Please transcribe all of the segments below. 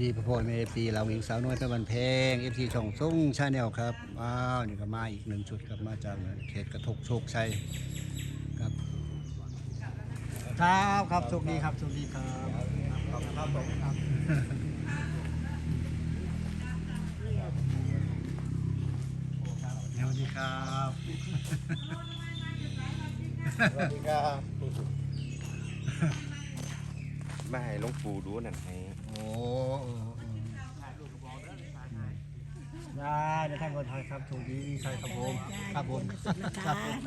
ดีพ่อพ่อเมปีเราเองสาวน้อยตะวันเพงเอฟซีช่องส่งชาแนลครับว้าวนี่ก็มาอีกหนึ่งชุดครับมาจากเขตกระทกโชคชัยครับครับครับโชคดีครับโชคดีครับขอบคุณครับผมครับสวัสดีครับสวัสดีครับ มาให้หลวงปู่ดูนั่นให้โอ้ได้เดี๋ยวท่านคนไทยครับโชคดีใช่ครับผมครับผม ครับผม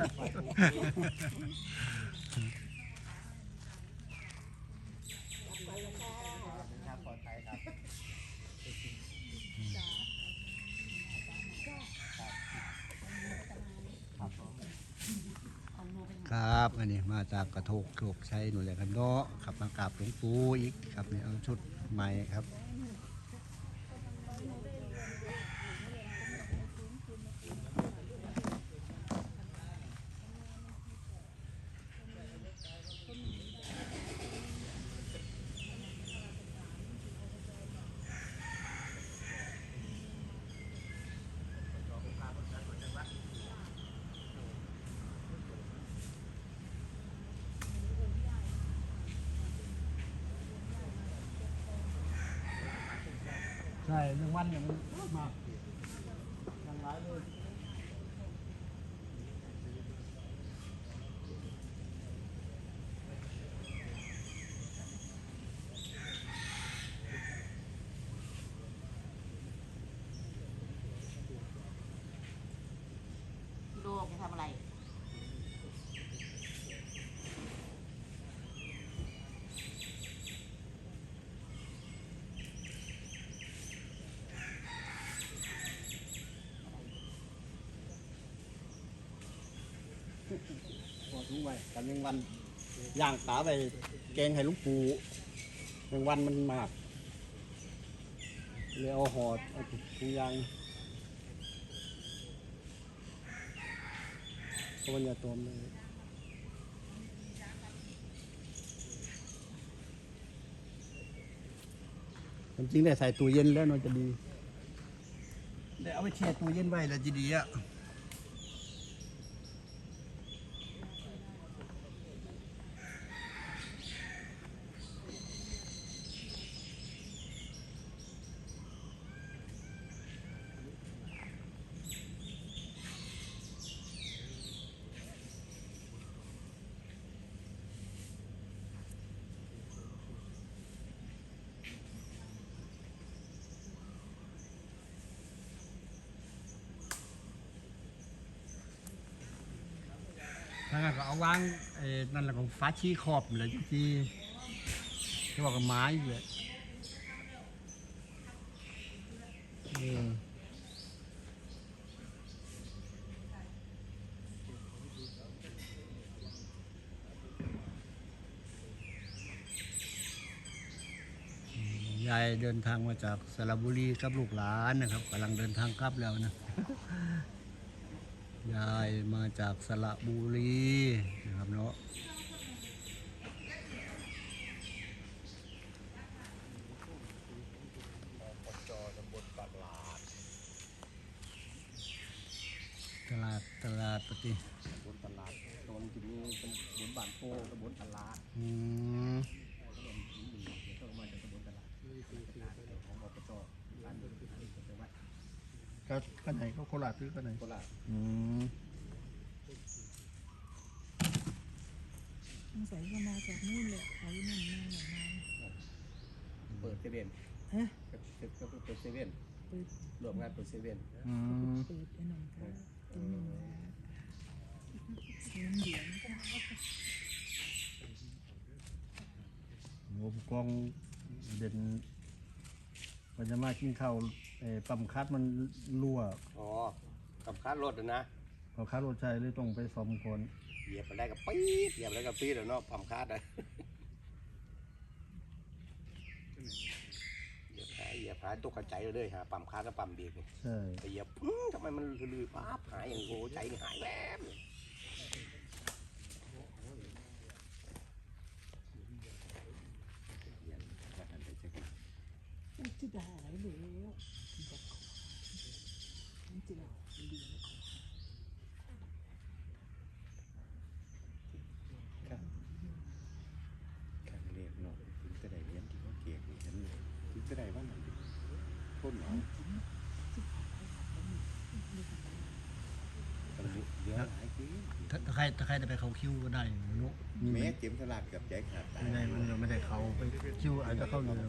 ครับอันนี้มา จากกระทกโขกชัยหนูแหละกันเนาะขับมากราบหลวงปู่อีกครับเนี่ยเอาชุดใหม่ครับ ใช่หนึ่งวันอย่างมากอย่างไรเลย โลกจะทำอะไร พอถึง ไว้กันหนึ่งวันย่างปลาไปแกงให้หลุงปูหนึ่งวันมันมากเลยเอาหอดเอาถุงยางเพราะมันอย่าตัวมันเลยจริงได้ใส่ตู้เย็นแล้วนอนจะดีได้เอาไปแช่ตู้เย็นไว้แล้วจะดีอะ ถ้างั้นก็เอาวางไอ้นั่นแหละของฟ้าชี้ขอบเลยที่ที่ว่ากับไม้เลยเอออืมยายเดินทางมาจากสระบุรีกับลูกหลานนะครับกำลังเดินทางกลับแล้วนะ ยายมาจากสระบุรีนะครับเนาะตลาดตลาดปฏิบนตลาดตรงที่มีตำบลบ้านโพตำบลตลาดอืมเดี๋ยวต้องมาจากตำบลตลาดของอบจร้านจังหวัด ก็กันไหนก็โคราชซื้อกันไหนโคราชอืมสงสัยจะมาจากนู่นเลยเขาอยู่นั่นมาหน่อยมาเปิดเซเว่นฮะก็เปิดเซเว่นเปิดรวมงานเปิดเซเว่นอืมเปิดอันนั้นก็ตรงนั้นนะเสียงเดียงโอ้ผู้กองเด่นมันจะมากินข้าว เอ่อปั๊มคัดมันรั่วอ๋อกับคาดรถน่ะนะ พอคัดรถชัยเลยต้องไปซ่อมคนเหยียบไปได้กับปี๊ดเหยียบไปได้กับปี๊ดแล้วเนาะปั๊มคาดเลยเหยียบหายเหยียบหายตกกระใจเลยเด้อฮะปั๊มคาดแล้วปั๊มเบรกนี่ใช่ไปเหยียบปึ้งทำไมมันลือๆปั๊บหายอย่างโง่ใจนี่หายแวบเลย ถ้าถ้าใครถ้าใครได้ไปเขาคิวก็ได้นุแม้เข็มสลักเกับใจขาดตาย ไม่ได้มันไม่ได้เขาไปคิวอาจจะเข้าเรือ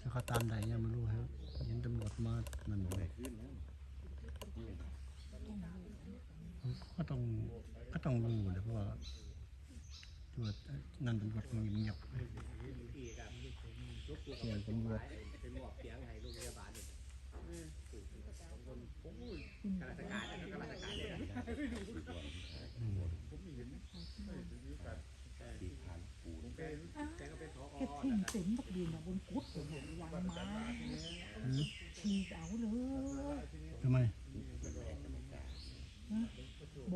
ถ้าเขาตามใดยังไม่รู้ครับเห็นตำรวจมานั่นเลยก็ต้องก็ต้องรู้เลยเพราะว่าตรวจนั่นตำรวจเงียบเสียงตำรวจ ไปมอบเสียงให้โรงพยาบาลนี่คนผมข้าราชการนะข้าราชการเลยนะที่ผ่านปูนแกก็เป็นพอแค่ทิ้งเต็มบักดินอะบนกุดผมวางมาทีเอาเลยทำไมโบ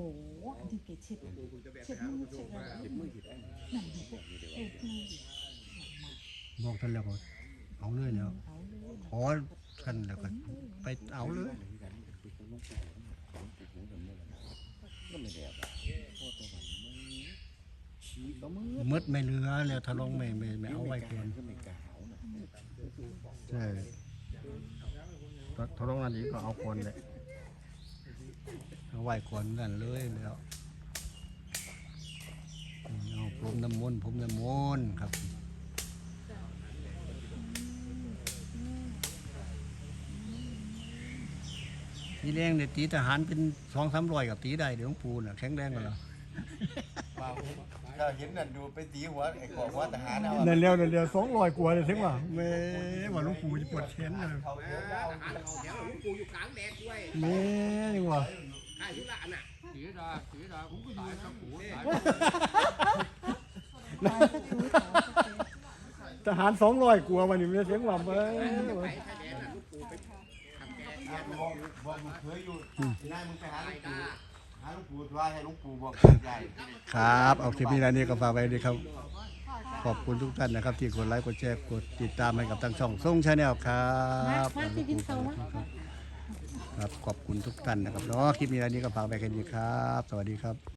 อันที่เกเช็ดเช็ดมือเช็ดอะไรว่าเจ็บมือผิดไอ้นั่นเห็นพวกเอ็ดมือบอกท่านแล้วก็เอาเลยแล้วเอาเลยขอท่านแล้วก็ไปเอาเลย ที่กันคือคนลูกสาวของติดหูแบบนี้แหละก็ไม่ได้แบบพ่อตะวันมึงชี้ก็มือมืดไม่เหลือแล้วถ้าลงไม่ไม่ไม่เอาไว้ก่อนก็ไม่กาเอานะใช่ถ้าลงนั้นอีกก็เอาก่อนเลยเอาไว้ก่อนนั่นเลยแล้วเอาพรมน้ำมนต์พรมน้ำมนต์ครับ นี่แรงเด็ดตีทหารเป็นสองสามร้อยกับตีได้เดี๋ยวหลวงปูน่ะแข็งแรงกว่าเราถ้าเห็นนั่นดูไปตีหัวไอ้ของว่าทหารเอานั่นเร็วนั่นเร็วสองร้อยกว่าเลยถึงว่าแม่ว่าหลวงปู่จะปวดแขนเลยเขาเดี๋ยวทเอาหารเขาแถวหลวงปู่อยู่กลางแดดด้วยแม่ยังว่าข้ายุระน่ะสีดาสีดาผมก็ตายกับหูตายตายก็คือตายก็คือทหารสองร้อยกว่าวันนี้มันเสียงว่าเบ้ไปชายแดนน่ะหลวงปู่ไปทำแกเสีย บอกเคยอยู่ที่นั่นมึงไปหาลวงตาปู่หาลวงปู่ว่าให้ลวงปู่บอกใหญ่ครับ เอาคลิปนี้นะนี่ก็ฝากไว้ดีครับ ขอบคุณทุกท่านนะครับ ที่กดไลค์กดแชร์กดติดตามให้กับทางช่องส่งชาแนลครับครับขอบคุณทุกท่านนะครับเนาะคลิปนี้นะนี่ก็ฝากไว้แค่นี้ครับ สวัสดีครับ